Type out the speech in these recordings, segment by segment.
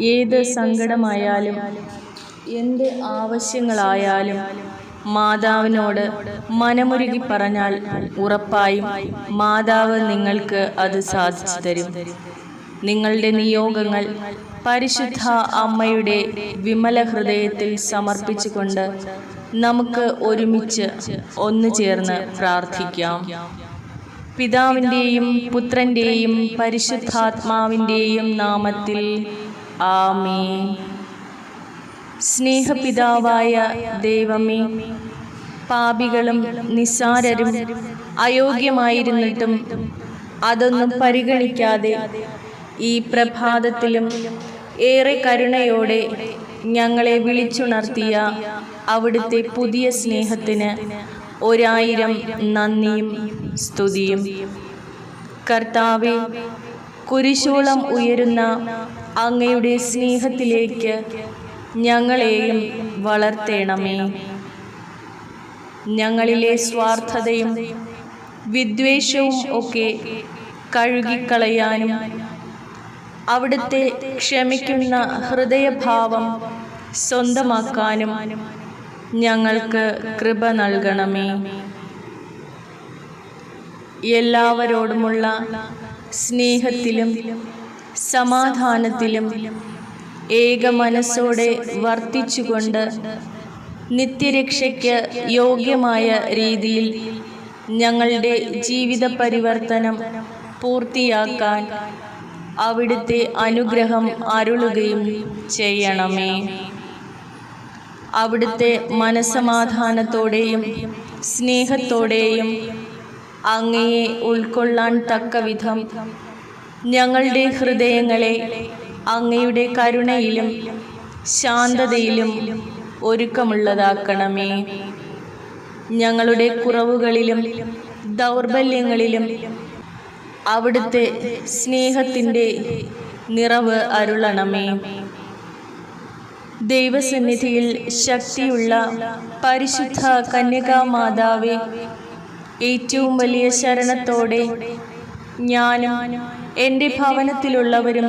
ഏത് സങ്കടമായാലും എന്ത് ആവശ്യങ്ങളായാലും മാതാവിനോട് മനമുരുകി പറഞ്ഞാൽ ഉറപ്പായും മാതാവ് നിങ്ങൾക്ക് അത് സാധിച്ചു തരും. നിങ്ങളുടെ നിയോഗങ്ങൾ പരിശുദ്ധ അമ്മയുടെ വിമല ഹൃദയത്തിൽ സമർപ്പിച്ചുകൊണ്ട് നമുക്ക് ഒരുമിച്ച് ഒന്നു ചേർന്ന് പ്രാർത്ഥിക്കാം. പിതാവിന്റെയും പുത്രന്റെയും പരിശുദ്ധാത്മാവിന്റെയും നാമത്തിൽ ആമേ. സ്നേഹപിതാവായ ദൈവമേ പാപികളും നിസ്സാരരും അയോഗ്യമായിരുന്നിട്ടും അതൊന്നും പരിഗണിക്കാതെ ഈ പ്രഭാതത്തിലും ഏറെ കരുണയോടെ ഞങ്ങളെ വിളിച്ചുണർത്തിയ അവിടുത്തെ പുതിയ സ്നേഹത്തിന് ഒരായിരം നന്ദിയും സ്തുതിയും. കർത്താവെ കുരിശോളം ഉയരുന്ന അങ്ങയുടെ സ്നേഹത്തിലേക്ക് ഞങ്ങളെയും വളർത്തേണമേ. ഞങ്ങളിലെ സ്വാർത്ഥതയും വിദ്വേഷവും ഒക്കെ കഴുകിക്കളയാനും അവിടുത്തെ ക്ഷമിക്കുന്ന ഹൃദയഭാവം സ്വന്തമാക്കാനും ഞങ്ങൾക്ക് കൃപ നൽകണമേ. എല്ലാവരോടുമുള്ള സ്നേഹത്തിലും സമാധാനത്തിലും ഏക മനസ്സോടെ വർത്തിച്ചുകൊണ്ട് നിത്യരക്ഷയ്ക്ക് യോഗ്യമായ രീതിയിൽ ഞങ്ങളുടെ ജീവിത പരിവർത്തനം പൂർത്തിയാക്കാൻ അവിടുത്തെ അനുഗ്രഹം അരുളുകയും ചെയ്യണമേ. അവിടുത്തെ മനസമാധാനത്തോടെയും സ്നേഹത്തോടെയും അങ്ങയെ ഉൾക്കൊള്ളാൻ തക്ക വിധം ഞങ്ങളുടെ ഹൃദയങ്ങളെ അങ്ങയുടെ കരുണയിലും ശാന്തതയിലും ഒരുക്കമുള്ളതാക്കണമേ. ഞങ്ങളുടെ കുറവുകളിലും ദൗർബല്യങ്ങളിലും അവിടുത്തെ സ്നേഹത്തിന്റെ നിറവ് അരുളണമേ. ദൈവസന്നിധിയിൽ ശക്തിയുള്ള പരിശുദ്ധ കന്യകാമാതാവെ ഏറ്റവും വലിയ ശരണത്തോടെ ഞാനും എന്റെ ഭവനത്തിലുള്ളവരും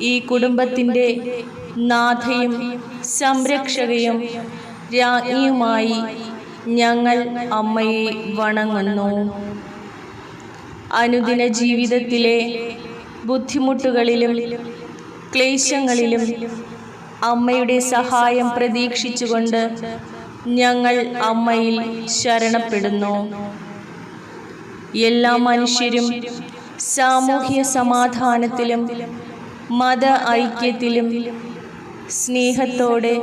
ഈ കുടുംബത്തിന്റെ നാഥയും സംരക്ഷകയും രാജ്ഞിയുമായി ഞങ്ങൾ അമ്മയെ വണങ്ങുന്നു. അനുദിന ജീവിതത്തിലെ ബുദ്ധിമുട്ടുകളിലും ക്ലേശങ്ങളിലും അമ്മയുടെ സഹായം പ്രതീക്ഷിച്ചുകൊണ്ട് ഞങ്ങൾ അമ്മയിൽ ശരണപ്പെടുന്നു. എല്ലാ മനുഷ്യരും സാമൂഹ്യ സമാധാനത്തിലും മത ഐക്യത്തിലും സ്നേഹത്തോടെ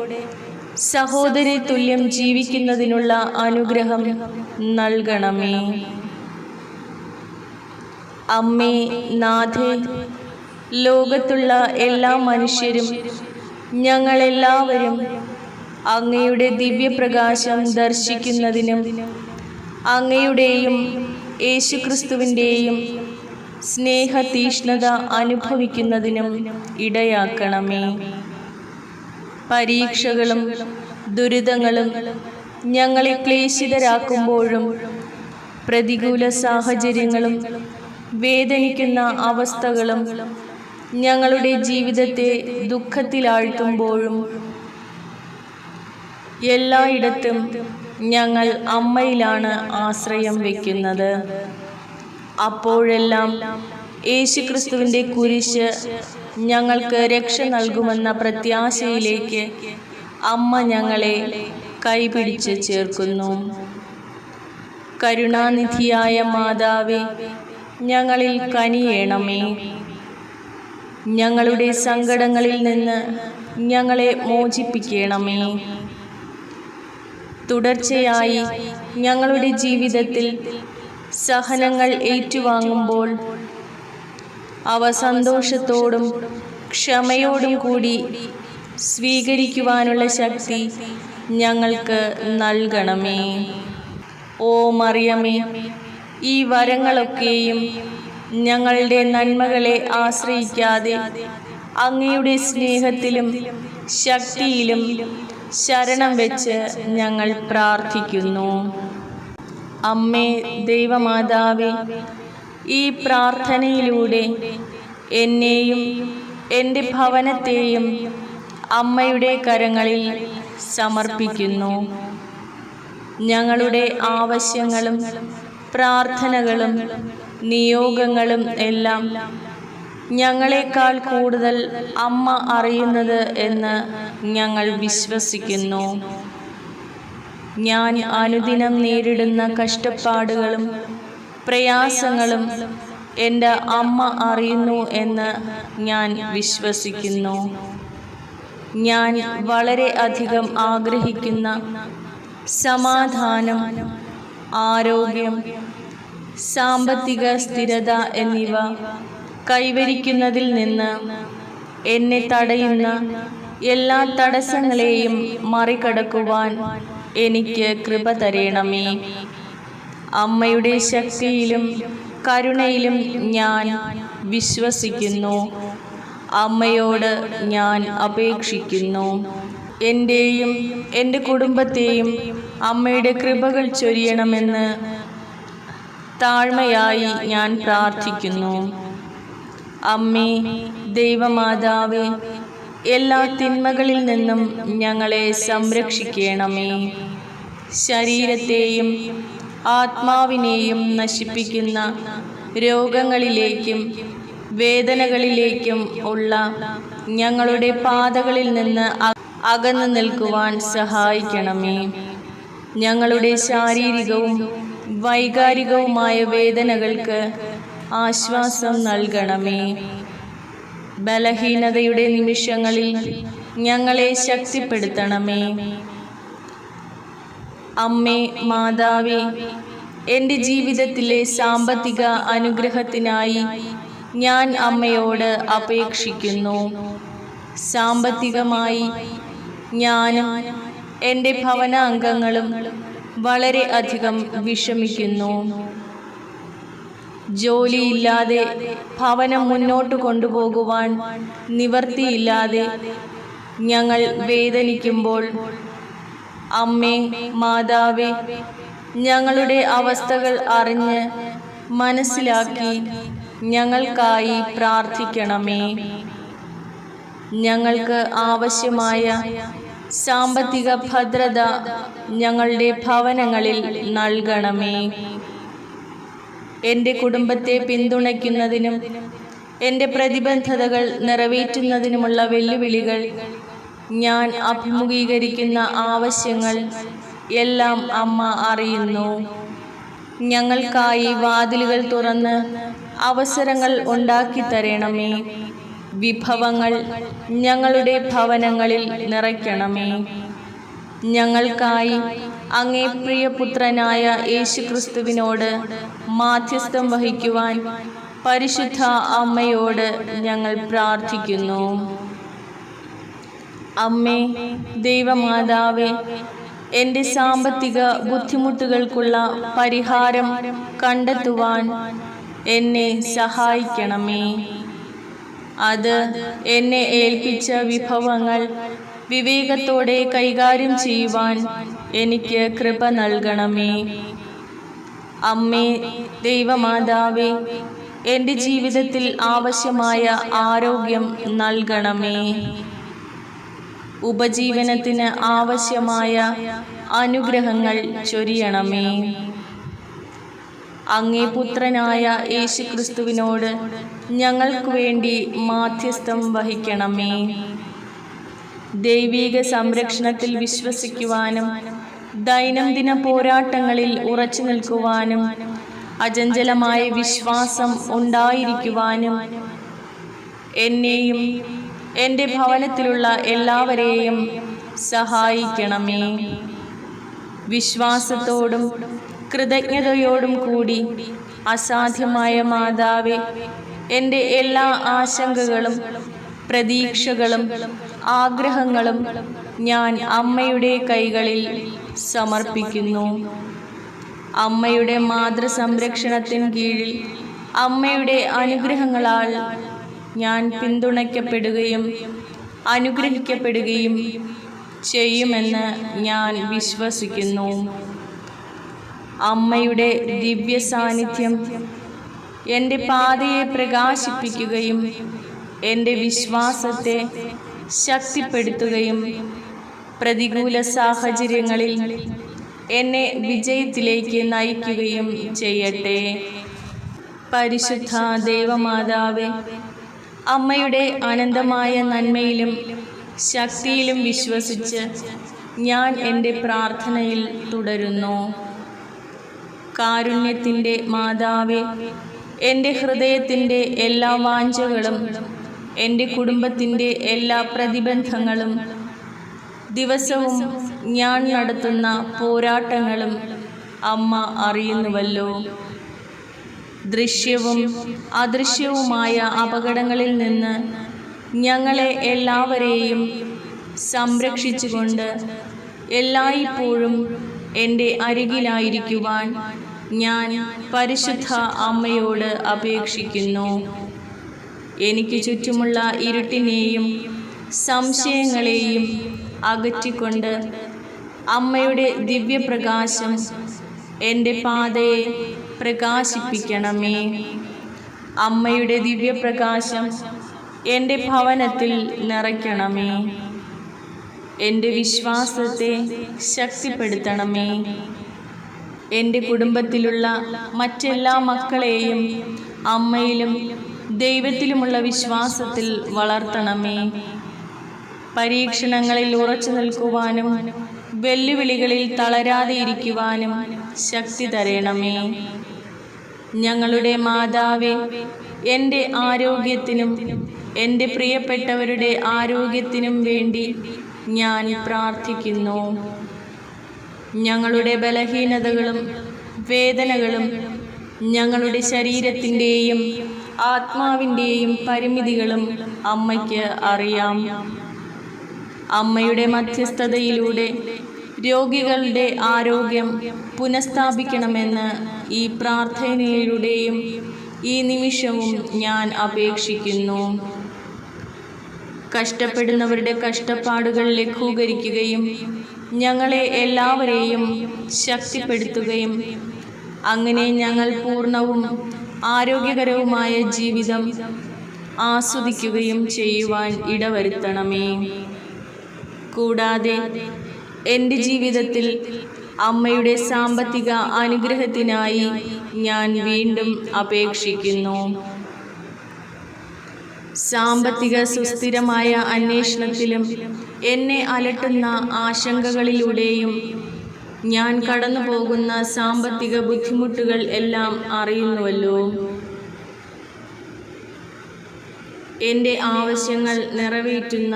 സഹോദരി തുല്യം ജീവിക്കുന്നതിനുള്ള അനുഗ്രഹം നൽകണമേ. അമ്മേ നാഥേ ലോകത്തുള്ള എല്ലാ മനുഷ്യരും ഞങ്ങളെല്ലാവരും അങ്ങയുടെ ദിവ്യപ്രകാശം ദർശിക്കുന്നതിനും അങ്ങയുടെയും യേശുക്രിസ്തുവിന്റെയും സ്നേഹതീഷ്ണത അനുഭവിക്കുന്നതിനും ഇടയാക്കണമേ. പരീക്ഷകളും ദുരിതങ്ങളും ഞങ്ങളെ ക്ലേശിതരാക്കുമ്പോഴും പ്രതികൂല സാഹചര്യങ്ങളും വേദനിക്കുന്ന അവസ്ഥകളും ഞങ്ങളുടെ ജീവിതത്തെ ദുഃഖത്തിലാഴ്ത്തുമ്പോഴും എല്ലായിടത്തും ഞങ്ങൾ അമ്മയിലാണ് ആശ്രയം വയ്ക്കുന്നത് അപ്പോഴെല്ലാം യേശുക്രിസ്തുവിന്റെ കുരിശ് ഞങ്ങൾക്ക് രക്ഷ നൽകുമെന്ന പ്രത്യാശയിലേക്ക് അമ്മ ഞങ്ങളെ കൈപിടിച്ച് ചേർക്കുന്നു. കരുണാനിധിയായ മാതാവേ ഞങ്ങളിൽ കനിയേണമേ. ഞങ്ങളുടെ സങ്കടങ്ങളിൽ നിന്ന് ഞങ്ങളെ മോചിപ്പിക്കണമേ. തുടർച്ചയായി ഞങ്ങളുടെ ജീവിതത്തിൽ സഹനങ്ങൾ ഏറ്റുവാങ്ങുമ്പോൾ അവ സന്തോഷത്തോടും ക്ഷമയോടും കൂടി സ്വീകരിക്കുവാനുള്ള ശക്തി ഞങ്ങൾക്ക് നൽകണമേ. ഓ മറിയമേ ഈ വരങ്ങളൊക്കെയും ഞങ്ങളുടെ നന്മകളെ ആശ്രയിക്കാതെ അങ്ങയുടെ സ്നേഹത്തിലും ശക്തിയിലും ശരണം വെച്ച് ഞങ്ങൾ പ്രാർത്ഥിക്കുന്നു. അമ്മേ ദൈവമാതാവേ ഈ പ്രാർത്ഥനയിലൂടെ എന്നെയും എന്റെ ഭവനത്തെയും അമ്മയുടെ കരങ്ങളിൽ സമർപ്പിക്കുന്നു. ഞങ്ങളുടെ ആവശ്യങ്ങളും പ്രാർത്ഥനകളും നിയോഗങ്ങളും എല്ലാം ഞങ്ങളെക്കാൾ കൂടുതൽ അമ്മ അറിയുന്നത് എന്ന് ഞങ്ങൾ വിശ്വസിക്കുന്നു. ഞാൻ അനുദിനം നേരിടുന്ന കഷ്ടപ്പാടുകളും പ്രയാസങ്ങളും എന്റെ അമ്മ അറിയുന്നു എന്ന് ഞാൻ വിശ്വസിക്കുന്നു. ഞാൻ വളരെ അധികം ആഗ്രഹിക്കുന്ന സമാധാനം ആരോഗ്യം സാമ്പത്തിക സ്ഥിരത എന്നിവ കൈവരിക്കുന്നതിൽ നിന്ന് എന്നെ തടയുന്ന എല്ലാ തടസ്സങ്ങളെയും മറികടക്കുവാൻ എനിക്ക് കൃപ തരയണമേ അമ്മയുടെ ശക്തിയിലും കരുണയിലും ഞാൻ വിശ്വസിക്കുന്നു. അമ്മയോട് ഞാൻ അപേക്ഷിക്കുന്നു. എന്റെയും എന്റെ കുടുംബത്തെയും അമ്മയുടെ കൃപകൾ ചൊരിയണമെന്ന് താഴ്മയായി ഞാൻ പ്രാർത്ഥിക്കുന്നു. അമ്മേ ദൈവമാതാവേ എല്ലാ തിന്മകളിൽ നിന്നും ഞങ്ങളെ സംരക്ഷിക്കണമേ. ശരീരത്തെയും ആത്മാവിനെയും നശിപ്പിക്കുന്ന രോഗങ്ങളിലേക്കും വേദനകളിലേക്കും ഉള്ള ഞങ്ങളുടെ പാതകളിൽ നിന്ന് അകന്നു നിൽക്കുവാൻ സഹായിക്കണമേ. ഞങ്ങളുടെ ശാരീരികവും വൈകാരികവുമായ വേദനകൾക്ക് ആശ്വാസം നൽകണമേ. ബലഹീനതയുടെ നിമിഷങ്ങളിൽ ഞങ്ങളെ ശക്തിപ്പെടുത്തണമേ. അമ്മേ മാതാവേ എന്റെ ജീവിതത്തിലെ സാമ്പത്തിക അനുഗ്രഹത്തിനായി ഞാൻ അമ്മയോട് അപേക്ഷിക്കുന്നു. സാമ്പത്തികമായി ഞാനും എന്റെ ഭവനാംഗങ്ങളും വളരെ അധികം വിഷമിക്കുന്നു. ജോലിയില്ലാതെ ഭവനം മുന്നോട്ട് കൊണ്ടുപോകുവാൻ നിവർത്തിയില്ലാതെ ഞങ്ങൾ വേദനിക്കുമ്പോൾ അമ്മേ മാതാവേ ഞങ്ങളുടെ അവസ്ഥകൾ അറിഞ്ഞ് മനസ്സിലാക്കി ഞങ്ങൾക്കായി പ്രാർത്ഥിക്കണമേ. ഞങ്ങൾക്ക് ആവശ്യമായ സാമ്പത്തിക ഭദ്രത ഞങ്ങളുടെ ഭവനങ്ങളിൽ നൽകണമേ. എന്റെ കുടുംബത്തെ പിന്തുണയ്ക്കുന്നതിനും എന്റെ പ്രതിബദ്ധതകൾ നിറവേറ്റുന്നതിനുമുള്ള വെല്ലുവിളികൾ ഞാൻ അഭിമുഖീകരിക്കുന്ന ആവശ്യങ്ങൾ എല്ലാം അമ്മ അറിയുന്നു. ഞങ്ങൾക്കായി വാതിലുകൾ തുറന്ന് അവസരങ്ങൾ ഉണ്ടാക്കി തരണമേ. വിഭവങ്ങൾ ഞങ്ങളുടെ ഭവനങ്ങളിൽ നിറയ്ക്കണമേ. ഞങ്ങൾക്കായി അങ്ങേ പ്രിയപുത്രനായ യേശുക്രിസ്തുവിനോട് മാധ്യസ്ഥം വഹിക്കുവാൻ പരിശുദ്ധ അമ്മയോട് ഞങ്ങൾ പ്രാർത്ഥിക്കുന്നു. അമ്മേ ദൈവമാതാവേ എന്റെ സാമ്പത്തിക ബുദ്ധിമുട്ടുകൾക്കുള്ള പരിഹാരം കണ്ടെത്തുവാൻ എന്നെ സഹായിക്കണമേ. അത് എന്നെ ഏൽപ്പിച്ച വിഭവങ്ങൾ വിവേകത്തോടെ കൈകാര്യം ചെയ്യുവാൻ എനിക്ക് കൃപ നൽകണമേ. അമ്മേ ദൈവമാതാവേ എന്റെ ജീവിതത്തിൽ ആവശ്യമായ ആരോഗ്യം നൽകണമേ. ഉപജീവനത്തിന് ആവശ്യമായ അനുഗ്രഹങ്ങൾ ചൊരിയണമേ. അങ്ങേ പുത്രനായ യേശുക്രിസ്തുവിനോട് ഞങ്ങൾക്ക് വേണ്ടി മാധ്യസ്ഥം വഹിക്കണമേ. ദൈവീക സംരക്ഷണത്തിൽ വിശ്വസിക്കുവാനും ദൈനംദിന പോരാട്ടങ്ങളിൽ ഉറച്ചു നിൽക്കുവാനും അചഞ്ചലമായ വിശ്വാസം ഉണ്ടായിരിക്കുവാനും എന്നെയും എന്റെ ഭവനത്തിലുള്ള എല്ലാവരെയും സഹായിക്കണമേ. വിശ്വാസത്തോടും കൃതജ്ഞതയോടും കൂടി അസാധ്യമായ മാതാവെ എന്റെ എല്ലാ ആശങ്കകളും പ്രതീക്ഷകളും ആഗ്രഹങ്ങളും ഞാൻ അമ്മയുടെ കൈകളിൽ സമർപ്പിക്കുന്നു. അമ്മയുടെ മാതൃസംരക്ഷണത്തിന് കീഴിൽ അമ്മയുടെ അനുഗ്രഹങ്ങളാൽ ഞാൻ പിന്തുണയ്ക്കപ്പെടുകയും അനുഗ്രഹിക്കപ്പെടുകയും ചെയ്യുമെന്ന് ഞാൻ വിശ്വസിക്കുന്നു. അമ്മയുടെ ദിവ്യ സാന്നിധ്യം എന്റെ പാതയെ പ്രകാശിപ്പിക്കുകയും എന്റെ വിശ്വാസത്തെ ശക്തിപ്പെടുത്തുകയും പ്രതികൂല സാഹചര്യങ്ങളിൽ എന്നെ വിജയത്തിലേക്ക് നയിക്കുകയും ചെയ്യട്ടെ. പരിശുദ്ധ ദേവമാതാവ് അമ്മയുടെ അനന്തമായ നന്മയിലും ശക്തിയിലും വിശ്വസിച്ച് ഞാൻ എന്റെ പ്രാർത്ഥനയിൽ തുടരുന്നു. കാരുണ്യത്തിന്റെ മാതാവേ എന്റെ ഹൃദയത്തിന്റെ എല്ലാ വാഞ്ചകളും എന്റെ കുടുംബത്തിന്റെ എല്ലാ പ്രതിബന്ധങ്ങളും ദിവസവും ഞാൻ നടത്തുന്ന പോരാട്ടങ്ങളും അമ്മ അറിയുന്നുവല്ലോ. ദൃശ്യവും അദൃശ്യവുമായ അപകടങ്ങളിൽ നിന്ന് ഞങ്ങളെ എല്ലാവരെയും സംരക്ഷിച്ചുകൊണ്ട് എല്ലായ്പ്പോഴും എന്റെ അരികിലായിരിക്കുവാൻ ഞാൻ പരിശുദ്ധ അമ്മയോട് അപേക്ഷിക്കുന്നു. എനിക്ക് ചുറ്റുമുള്ള ഇരുട്ടിനെയും സംശയങ്ങളെയും അകറ്റിക്കൊണ്ട് അമ്മയുടെ ദിവ്യപ്രകാശം എന്റെ പാതയെ പ്രകാശിപ്പിക്കണമേ. അമ്മയുടെ ദിവ്യപ്രകാശം എന്റെ ഭവനത്തിൽ നിറയ്ക്കണമേ. എന്റെ വിശ്വാസത്തെ ശക്തിപ്പെടുത്തണമേ. എന്റെ കുടുംബത്തിലുള്ള മറ്റെല്ലാ മക്കളെയും അമ്മയിലും ദൈവത്തിലുമുള്ള വിശ്വാസത്തിൽ വളർത്തണമേ. പരീക്ഷണങ്ങളിൽ ഉറച്ചു നിൽക്കുവാനും വെല്ലുവിളികളിൽ തളരാതെ ഇരിക്കുവാനും ശക്തി തരണമേ. ഞങ്ങളുടെ മാതാവേ എന്റെ ആരോഗ്യത്തിനും എന്റെ പ്രിയപ്പെട്ടവരുടെ ആരോഗ്യത്തിനും വേണ്ടി ഞാൻ പ്രാർത്ഥിക്കുന്നു. ഞങ്ങളുടെ ബലഹീനതകളും വേദനകളും ഞങ്ങളുടെ ശരീരത്തിന്റെയും ആത്മാവിന്റെയും പരിമിതികളും അമ്മയ്ക്ക് അറിയാം. അമ്മയുടെ മധ്യസ്ഥതയിലൂടെ രോഗികളുടെ ആരോഗ്യം പുനഃസ്ഥാപിക്കണമെന്ന് ഈ പ്രാർത്ഥനയിലൂടെയും ഈ നിമിഷവും ഞാൻ അപേക്ഷിക്കുന്നു. കഷ്ടപ്പെടുന്നവരുടെ കഷ്ടപ്പാടുകൾ ലഘൂകരിക്കുകയും ഞങ്ങളെ എല്ലാവരെയും ശക്തിപ്പെടുത്തുകയും അങ്ങനെ ഞങ്ങൾ പൂർണവും ആരോഗ്യകരവുമായ ജീവിതം ആസ്വദിക്കുകയും ചെയ്യുവാൻ ഇടവരുത്തണമേ. കൂടാതെ എന്റെ ജീവിതത്തിൽ അമ്മയുടെ സാമ്പത്തിക അനുഗ്രഹത്തിനായി ഞാൻ വീണ്ടും അപേക്ഷിക്കുന്നു. സാമ്പത്തിക സുസ്ഥിരമായ അന്വേഷണത്തിലും എന്നെ അലട്ടുന്ന ആശങ്കകളിലൂടെയും ഞാൻ കടന്നു പോകുന്ന സാമ്പത്തിക ബുദ്ധിമുട്ടുകൾ എല്ലാം അറിയുന്നുവല്ലോ. എന്റെ ആവശ്യങ്ങൾ നിറവേറ്റുന്ന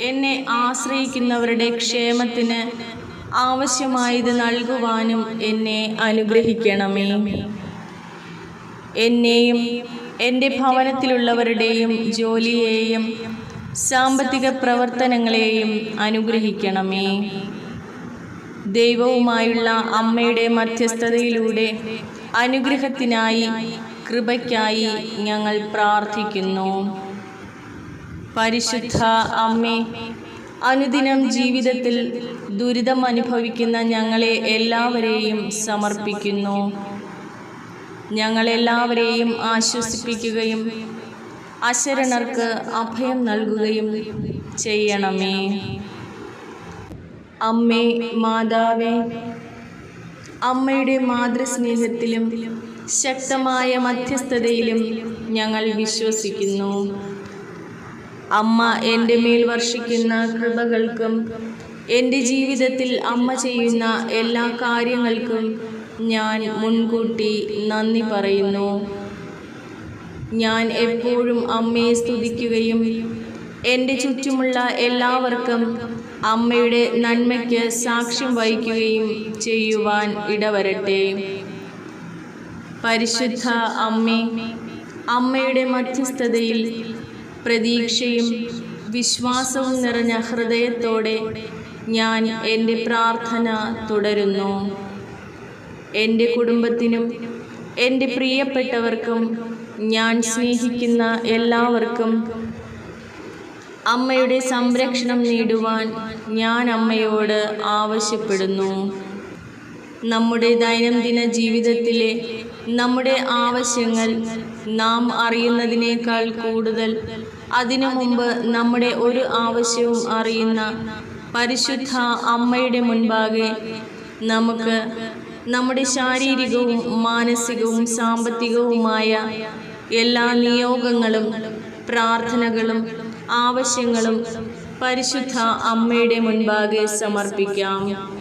എന്നെ ആശ്രയിക്കുന്നവരുടെ ക്ഷേമത്തിന് ആവശ്യമായത് നൽകുവാനും എന്നെ അനുഗ്രഹിക്കണമേ. എന്നെയും എന്റെ ഭവനത്തിലുള്ളവരുടെയും ജോലിയെയും സാമ്പത്തിക പ്രവർത്തനങ്ങളെയും അനുഗ്രഹിക്കണമേ. ദൈവവുമായുള്ള അമ്മയുടെ മധ്യസ്ഥതയിലൂടെ അനുഗ്രഹത്തിനായി കൃപയ്ക്കായി ഞങ്ങൾ പ്രാർത്ഥിക്കുന്നു. പരിശുദ്ധ അമ്മേ അനുദിനം ജീവിതത്തിൽ ദുരിതം അനുഭവിക്കുന്ന ഞങ്ങളെ എല്ലാവരെയും സമർപ്പിക്കുന്നു. ഞങ്ങളെല്ലാവരെയും ആശ്വസിപ്പിക്കുകയും അശരണർക്ക് അഭയം നൽകുകയും ചെയ്യണമേ. അമ്മേ മാതാവേ അമ്മയുടെ മാതൃസ്നേഹത്തിലും ശക്തമായ മധ്യസ്ഥതയിലും ഞങ്ങൾ വിശ്വസിക്കുന്നു. അമ്മ എന്റെ മേൽ വർഷിക്കുന്ന കൃപകൾക്കും എന്റെ ജീവിതത്തിൽ അമ്മ ചെയ്യുന്ന എല്ലാ കാര്യങ്ങൾക്കും ഞാൻ മുൻകൂട്ടി നന്ദി പറയുന്നു. ഞാൻ എപ്പോഴും അമ്മയെ സ്തുതിക്കുകയും എന്റെ ചുറ്റുമുള്ള എല്ലാവർക്കും അമ്മയുടെ നന്മയ്ക്ക് സാക്ഷ്യം വഹിക്കുകയും ചെയ്യുവാൻ ഇടവരട്ടെ. പരിശുദ്ധ അമ്മ അമ്മയുടെ മധ്യസ്ഥതയിൽ പ്രതീക്ഷയും വിശ്വാസവും നിറഞ്ഞ ഹൃദയത്തോടെ ഞാൻ എന്റെ പ്രാർത്ഥന തുടരുന്നു. എന്റെ കുടുംബത്തിനും എന്റെ പ്രിയപ്പെട്ടവർക്കും ഞാൻ സ്നേഹിക്കുന്ന എല്ലാവർക്കും അമ്മയുടെ സംരക്ഷണം നേടുവാൻ ഞാൻ അമ്മയോട് ആവശ്യപ്പെടുന്നു. നമ്മുടെ ദൈനംദിന ജീവിതത്തിലെ നമ്മുടെ ആവശ്യങ്ങൾ നാം അറിയുന്നതിനേക്കാൾ കൂടുതൽ. അതിനു മുമ്പ് നമ്മുടെ ഒരു ആവശ്യവും അറിയുന്ന പരിശുദ്ധ അമ്മയുടെ മുൻപാകെ നമുക്ക് നമ്മുടെ ശാരീരികവും മാനസികവും സാമ്പത്തികവുമായ എല്ലാ നിയോഗങ്ങളും പ്രാർത്ഥനകളും ആവശ്യങ്ങളും പരിശുദ്ധ അമ്മയുടെ മുൻപാകെ സമർപ്പിക്കാം.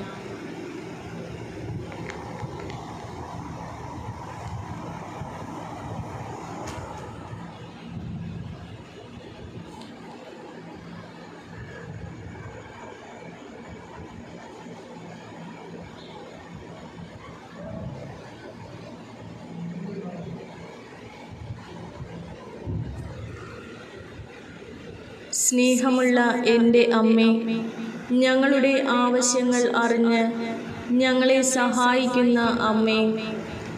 സ്നേഹമുള്ള എന്റെ അമ്മേ ഞങ്ങളുടെ ആവശ്യങ്ങൾ അറിഞ്ഞ് ഞങ്ങളെ സഹായിക്കുന്ന അമ്മേ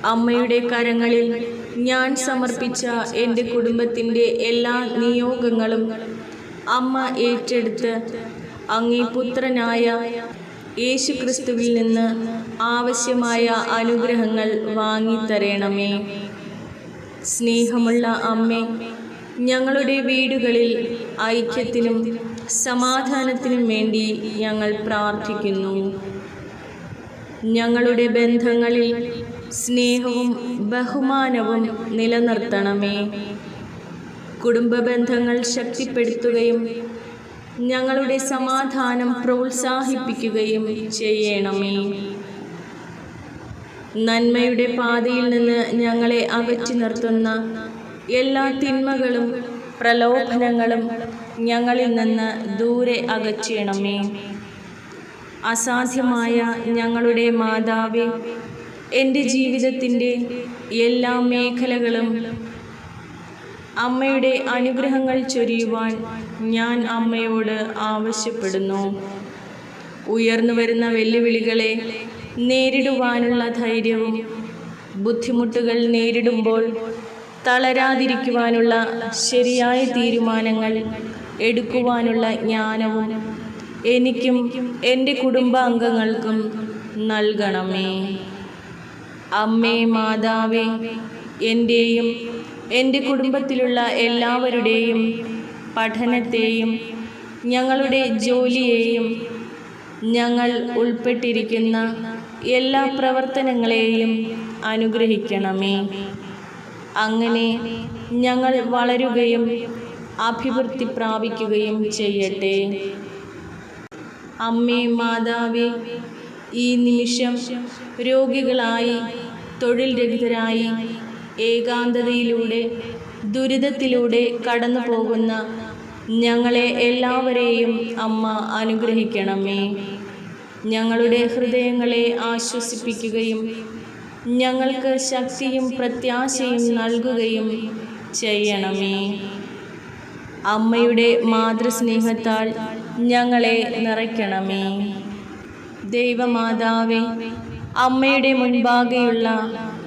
അമ്മയുടെ കരങ്ങളിൽ ഞാൻ സമർപ്പിച്ച എന്റെ കുടുംബത്തിന്റെ എല്ലാ നിയോഗങ്ങളും അമ്മ ഏറ്റെടുത്ത് അങ്ങേ പുത്രനായ യേശുക്രിസ്തുവിൽ നിന്ന് ആവശ്യമായ അനുഗ്രഹങ്ങൾ വാങ്ങിത്തരണമേ. സ്നേഹമുള്ള അമ്മേ ഞങ്ങളുടെ വീടുകളിൽ ഐക്യത്തിനും സമാധാനത്തിനും വേണ്ടി ഞങ്ങൾ പ്രാർത്ഥിക്കുന്നു. ഞങ്ങളുടെ ബന്ധങ്ങളിൽ സ്നേഹവും ബഹുമാനവും നിലനിർത്തണമേ. കുടുംബ ബന്ധങ്ങൾ ശക്തിപ്പെടുത്തുകയും ഞങ്ങളുടെ സമാധാനം പ്രോത്സാഹിപ്പിക്കുകയും ചെയ്യണമേ. നന്മയുടെ പാതയിൽ നിന്ന് ഞങ്ങളെ അകറ്റി നിർത്തുന്ന എല്ലാ തിന്മകളും പ്രലോഭനങ്ങളും ഞങ്ങളിൽ നിന്ന് ദൂരെ അകറ്റണമേ. അസാധ്യമായ ഞങ്ങളുടെ മാതാവേ എന്റെ ജീവിതത്തിന്റെ എല്ലാ മേഖലകളും അമ്മയുടെ അനുഗ്രഹങ്ങൾ ചൊരിയുവാൻ ഞാൻ അമ്മയോട് ആവശ്യപ്പെടുന്നു. ഉയർന്നു വരുന്ന വെല്ലുവിളികളെ നേരിടുവാനുള്ള ധൈര്യവും ബുദ്ധിമുട്ടുകൾ നേരിടുമ്പോൾ തളരാതിരിക്കുവാനുള്ള ശരിയായ തീരുമാനങ്ങൾ എടുക്കുവാനുള്ള ജ്ഞാനവും എനിക്കും എന്റെ കുടുംബാംഗങ്ങൾക്കും നൽകണമേ. അമ്മേ മാതാവേ എന്റെയും എന്റെ കുടുംബത്തിലുള്ള എല്ലാവരുടെയും പഠനത്തെയും ഞങ്ങളുടെ ജോലിയെയും ഞങ്ങൾ ഉൾപ്പെട്ടിരിക്കുന്ന എല്ലാ പ്രവർത്തനങ്ങളെയും അനുഗ്രഹിക്കണമേ. അങ്ങനെ ഞങ്ങൾ വളരുകയും അഭിവൃദ്ധി പ്രാപിക്കുകയും ചെയ്യട്ടെ. അമ്മേ മാതാവേ ഈ നിമിഷം രോഗികളായി തൊഴിൽ രഹിതരായി ഏകാന്തതയിലൂടെ ദുരിതത്തിലൂടെ കടന്നു പോകുന്ന ഞങ്ങളെ എല്ലാവരെയും അമ്മ അനുഗ്രഹിക്കണമേ. ഞങ്ങളുടെ ഹൃദയങ്ങളെ ആശ്വസിപ്പിക്കുകയും ഞങ്ങൾക്ക് ശക്തിയും പ്രത്യാശയും നൽകുകയും ചെയ്യണമേ. അമ്മയുടെ മാതൃസ്നേഹത്താൽ ഞങ്ങളെ നിറയ്ക്കണമേ. ദൈവമാതാവേ അമ്മയുടെ മുൻപാകെയുള്ള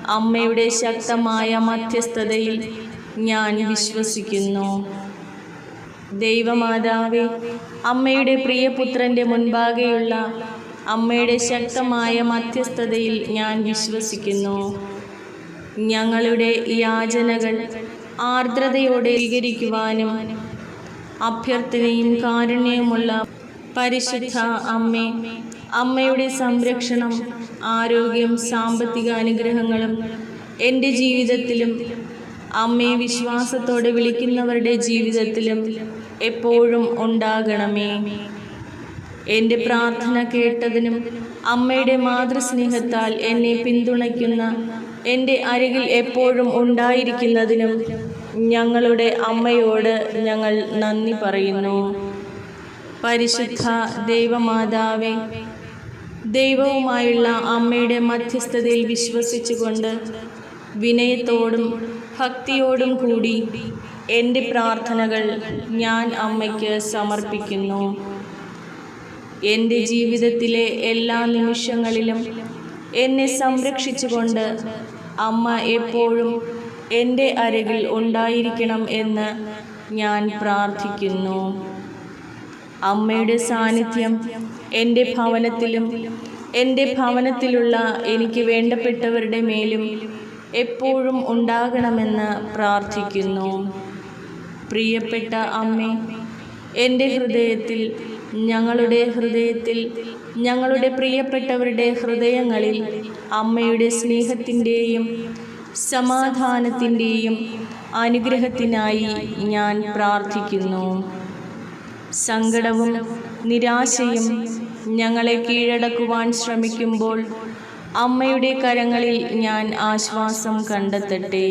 അമ്മയുടെ ശക്തമായ മധ്യസ്ഥതയിൽ ഞാൻ വിശ്വസിക്കുന്നു. ദൈവമാതാവേ അമ്മയുടെ പ്രിയപുത്രന്റെ മുൻപാകെയുള്ള അമ്മയുടെ ശക്തമായ മധ്യസ്ഥതയിൽ ഞാൻ വിശ്വസിക്കുന്നു. ഞങ്ങളുടെ യാചനകൾ ആർദ്രതയോടെ സ്വീകരിക്കുവാനും അഭ്യർത്ഥനയും കാരുണ്യവുമുള്ള പരിശുദ്ധ അമ്മേ അമ്മയുടെ സംരക്ഷണം ആരോഗ്യം സാമ്പത്തിക അനുഗ്രഹങ്ങളും എന്റെ ജീവിതത്തിലും അമ്മയെ വിശ്വാസത്തോടെ വിളിക്കുന്നവരുടെ ജീവിതത്തിലും എപ്പോഴും ഉണ്ടാകണമേ. എന്റെ പ്രാർത്ഥന കേട്ടതിനും അമ്മയുടെ മാതൃസ്നേഹത്താൽ എന്നെ പിന്തുണയ്ക്കുന്ന എന്റെ അരികിൽ എപ്പോഴും ഉണ്ടായിരിക്കുന്നതിനും ഞങ്ങളുടെ അമ്മയോട് ഞങ്ങൾ നന്ദി പറയുന്നു. പരിശുദ്ധ ദൈവമാതാവേ ദൈവവുമായുള്ള അമ്മയുടെ മധ്യസ്ഥതയിൽ വിശ്വസിച്ചുകൊണ്ട് വിനയത്തോടും ഭക്തിയോടും കൂടി എന്റെ പ്രാർത്ഥനകൾ ഞാൻ അമ്മയ്ക്ക് സമർപ്പിക്കുന്നു. എന്റെ ജീവിതത്തിലെ എല്ലാ നിമിഷങ്ങളിലും എന്നെ സംരക്ഷിച്ചുകൊണ്ട് അമ്മ എപ്പോഴും എന്റെ അരികിൽ ഉണ്ടായിരിക്കണം എന്ന് ഞാൻ പ്രാർത്ഥിക്കുന്നു. അമ്മയുടെ സാന്നിധ്യം എന്റെ ഭവനത്തിലും എന്റെ ഭവനത്തിലുള്ള എനിക്ക് വേണ്ടപ്പെട്ടവരുടെ മേലും എപ്പോഴും ഉണ്ടാകണമെന്ന് പ്രാർത്ഥിക്കുന്നു. പ്രിയപ്പെട്ട അമ്മേ എന്റെ ഹൃദയത്തിൽ ഞങ്ങളുടെ ഹൃദയത്തിൽ ഞങ്ങളുടെ പ്രിയപ്പെട്ടവരുടെ ഹൃദയങ്ങളിൽ അമ്മയുടെ സ്നേഹത്തിന്റെയും സമാധാനത്തിന്റെയും അനുഗ്രഹത്തിനായി ഞാൻ പ്രാർത്ഥിക്കുന്നു. സങ്കടവും നിരാശയും ഞങ്ങളെ കീഴടക്കുവാൻ ശ്രമിക്കുമ്പോൾ അമ്മയുടെ കരങ്ങളിൽ ഞാൻ ആശ്വാസം കണ്ടെത്തട്ടെ.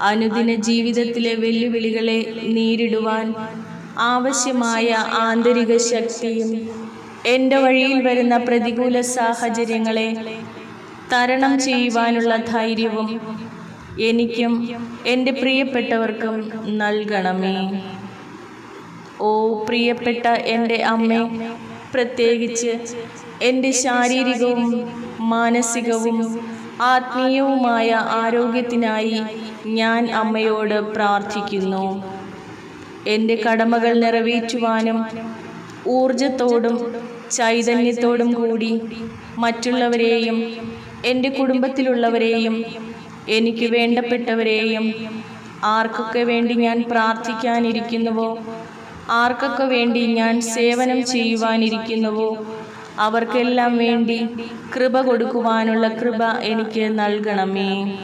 അനുദിന ജീവിതത്തിലെ വെല്ലുവിളികളെ നേരിടുവാൻ ആവശ്യമായ ആന്തരിക ശക്തിയും എന്റെ വഴിയിൽ വരുന്ന പ്രതികൂല സാഹചര്യങ്ങളെ തരണം ചെയ്യുവാനുള്ള ധൈര്യവും എനിക്കും എന്റെ പ്രിയപ്പെട്ടവർക്കും നൽകണമേ. ഓ പ്രിയപ്പെട്ട എന്റെ അമ്മ പ്രത്യേകിച്ച് എന്റെ ശാരീരികവും മാനസികവും ആത്മീയവുമായ ആരോഗ്യത്തിനായി ഞാൻ അമ്മയോട് പ്രാർത്ഥിക്കുന്നു. എന്റെ കടമകൾ നിറവേറ്റുവാനും ഊർജത്തോടും ചൈതന്യത്തോടും കൂടി മറ്റുള്ളവരെയും എന്റെ കുടുംബത്തിലുള്ളവരെയും എനിക്ക് വേണ്ടപ്പെട്ടവരെയും ആർക്കൊക്കെ വേണ്ടി ഞാൻ പ്രാർത്ഥിക്കാനിരിക്കുന്നുവോ? ആർക്കൊക്കെ വേണ്ടി ഞാൻ സേവനം ചെയ്യുവാനിരിക്കുന്നുവോ? അവർക്കെല്ലാം വേണ്ടി കൃപ കൊടുക്കുവാനുള്ള കൃപ എനിക്ക് നൽകണമേ.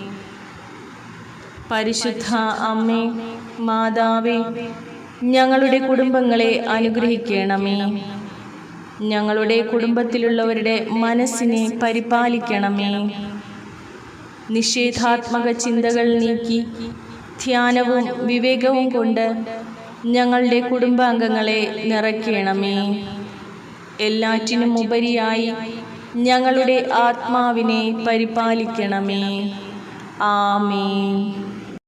പരിശുദ്ധ അമ്മേ മാതാവേ ഞങ്ങളുടെ കുടുംബങ്ങളെ അനുഗ്രഹിക്കണമേ. ഞങ്ങളുടെ കുടുംബത്തിലുള്ളവരുടെ മനസ്സിനെ പരിപാലിക്കണമേ. നിഷേധാത്മക ചിന്തകൾ നീക്കി ധ്യാനവും വിവേകവും കൊണ്ട് ഞങ്ങളുടെ കുടുംബാംഗങ്ങളെ നിറയ്ക്കണമേ. എല്ലാറ്റിനും ഉപരിയായി ഞങ്ങളുടെ ആത്മാവിനെ പരിപാലിക്കണമേ. ആമേ